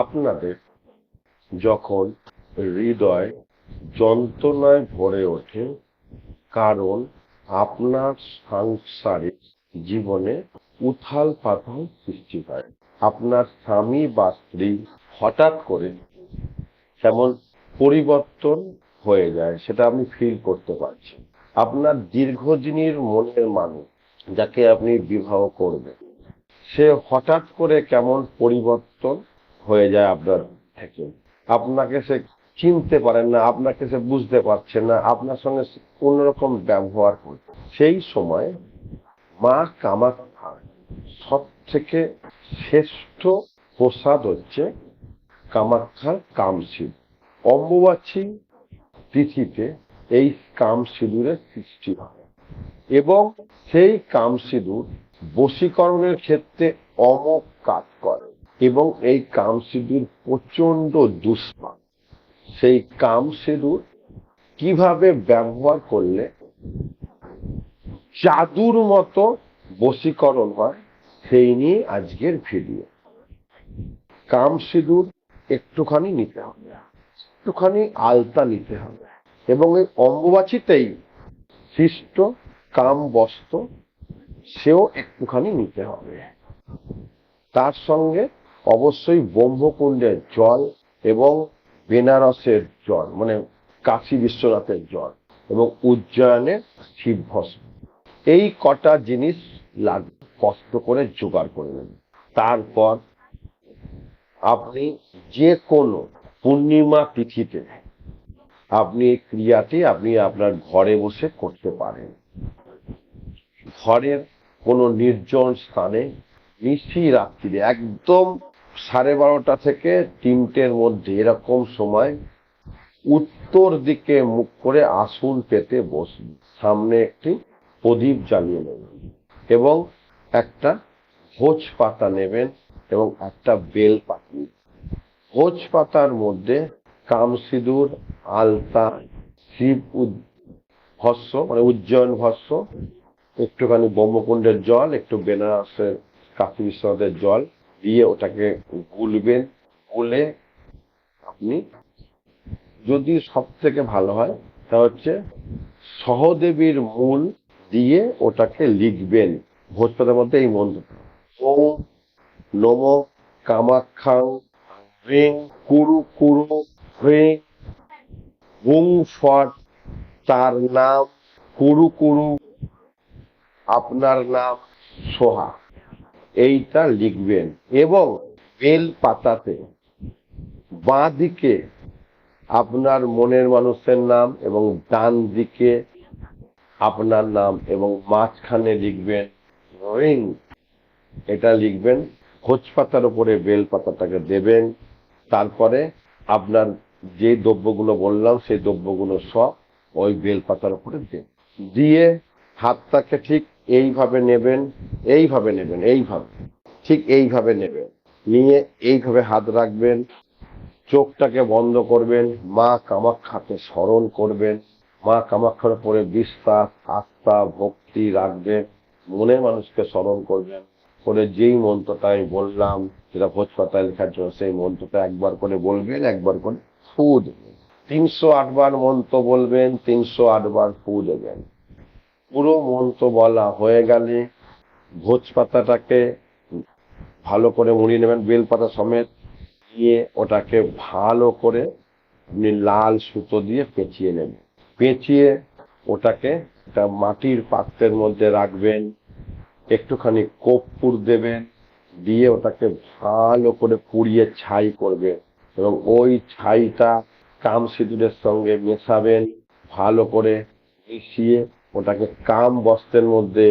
আপনাদের যখন হৃদয় যন্ত্রণায় ভরে ওঠে, কারণ আপনার সাংসারিক জীবনে উথাল পাথাল সৃষ্টি হয়। আপনার স্বামী বা স্ত্রী হঠাৎ করে যেমন পরিবর্তন হয়ে যায়, সেটা আপনি ফিল করতে পারছেন আপনার দীর্ঘদিনের মনের মানুষ, যাকে আপনি বিবাহ করবেন সে হঠাৎ করে কেমন পরিবর্তন হয়ে যায় আপনার থেকে। আপনাকে সে চিনতে পারেন না, আপনাকে সে বুঝতে পারছে না, আপনার সঙ্গে কোনোরকম ব্যবহার করছে সেই সময় মা কামাখ্যা সব থেকে শ্রেষ্ঠ প্রসাদ হচ্ছে কামাখ্যার কামশিল। অম্বুবাচী তিথিতে এই কামসিঁদুরের সৃষ্টি হয়। এবং সেই কামসিঁদুর বশীকরণের ক্ষেত্রে অমোঘ কাজ করে এবং এই কামসিঁদুর প্রচণ্ড দুষ্পান সেই কামসিঁদুর কীভাবে ব্যবহার করলে জাদুর মতো বশীকরণ হয়, সেই নিয়ে আজকের ভিডিও। কামসিঁদুর একটুখানি নিতে হবে, একটুখানি আলতা নিতে হবে এবং এই অম্বুবাচিতেই সৃষ্ট কাম বস্ত্র সেও একটুখানি নিতে হবে। তার সঙ্গে অবশ্যই ব্রহ্মকুণ্ডের জল এবং বেনারসের জল মানে কাশী বিশ্বনাথের জল এবং উজ্জয়নের শিব ভস্ম এই কটা জিনিস লাগবে কষ্ট করে জোগাড় করে নেবেন তারপর আপনি যে কোনো পূর্ণিমা তিথিতে আপনি এই ক্রিয়াটি আপনি আপনার ঘরে বসে করতে পারেন। ঘরের কোনো নির্জন স্থানে নিশি রাত্রিরে, একদম সাড়ে বারোটা থেকে তিনটের মধ্যে এরকম সময় উত্তর দিকে মুখ করে আসন পেতে বসুন। সামনে একটি প্রদীপ জ্বালিয়ে নেবেন এবং একটা ভোজ পাতা নেবেন এবং একটা বেল পাতা ভোজ পাতার মধ্যে কামসিঁদুর, আলতা, শিব ভস্য মানে উজ্জয়ন ভস্য একটুখানি ব্রহ্মকুণ্ডের জল, একটু বেনারসের কাশী বিশ্বনাথের জল দিয়ে ওটাকে গুলবেন, গুলে আপনি যদি সব থেকে ভালো হয় তা হচ্ছে সহদেবীর মূল দিয়ে ওটাকে লিখবেন। ভোজপাতার মধ্যে এই মন্ত্রটা ওম নম কামাখ্যাং হ্রিং কুরু কুরু হ্রিং হুং ফট তার নাম কুরু কুরু আপনার নাম সোহা। এইটা লিখবেন এবং বেল পাতাতে বাঁ দিকে আপনার মনের মানুষের নাম এবং ডান দিকে আপনার নাম এবং মাঝখানে লিখবেন রিং এটা লিখবেন ভোজ পাতার উপরে বেল পাতাটাকে দেবেন, তারপরে আপনার যে দ্রব্যগুলো বললাম, সেই দ্রব্যগুলো সব ওই বেল পাতার উপরে দেন দিয়ে হাতটাকে ঠিক এইভাবে নেবেন এইভাবে নেবেন, এইভাবে, ঠিক এইভাবে নেবেন। নিয়ে এইভাবে হাত রাখবেন, চোখটাকে বন্ধ করবেন, মা কামাখ্যাকে স্মরণ করবেন, মা কামাক্ষার উপরে বিশ্বাস আস্থা, ভক্তি রাখবেন মনে মানুষকে স্মরণ করবেন। করে যেই মন্ত্রটা আমি বললাম, যেটা ভোজ পাতায় লেখার জন্য সেই মন্ত্রটা একবার করে বলবেন, একবার করে ফু দেবেন। তিনশো আটবার মন্ত্র বলবেন, তিনশো আটবার ফু দেবেন। পুরো মন্ত্র বলা হয়ে গেলে ভোজ পাতাটাকে ভালো করে মুড়িয়ে নেবেন, বেল পাতা সমেত দিয়ে ওটাকে ভালো করে আপনি লাল সুতো দিয়ে পেঁচিয়ে নেবেন। পেঁচিয়ে ওটাকে একটা মাটির পাত্রের মধ্যে রাখবেন, একটুখানি কর্পূর দেবেন, দিয়ে ওটাকে ভালো করে পুড়িয়ে ছাই করবেন এবং ওই ছাইটা কাম সিঁদুরের সঙ্গে মেশাবেন, ভালো করে মিশিয়ে ওটাকে কাম বস্ত্রের মধ্যে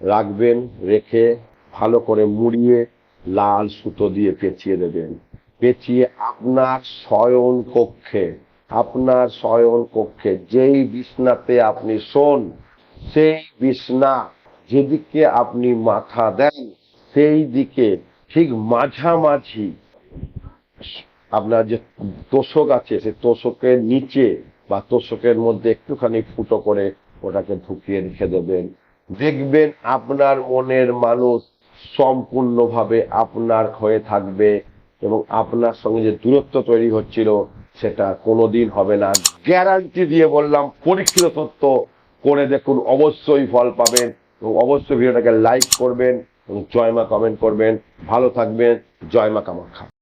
রাখবেন, রেখে ভালো করে মুড়িয়ে লাল সুতো দিয়ে পেঁচিয়ে দেবেন। পেঁচিয়ে আপনার শয়ন কক্ষে, আপনার শয়ন কক্ষে যেই বিছনাতে আপনি শোন, সেই বিছনা যেদিকে আপনি মাথা দেন, সেই দিকে ঠিক মাঝামাঝি আপনার যে তোষক আছে সেই তোষকের নিচে বা তোষকের মধ্যে একটুখানি ফুটো করে ওটাকে ঢুকিয়ে রেখে দেবেন। দেখবেন আপনার মনের মানুষ সম্পূর্ণভাবে আপনার হয়ে থাকবে এবং আপনার সঙ্গে যে দূরত্ব তৈরি হচ্ছিল সেটা কোনোদিন হবে না। গ্যারান্টি দিয়ে বললাম, পরীক্ষিত সত্য করে দেখুন, অবশ্যই ফল পাবেন এবং অবশ্যই ভিডিওটাকে লাইক করবেন এবং জয়মা কমেন্ট করবেন। ভালো থাকবেন জয়মা কামাখ্যা।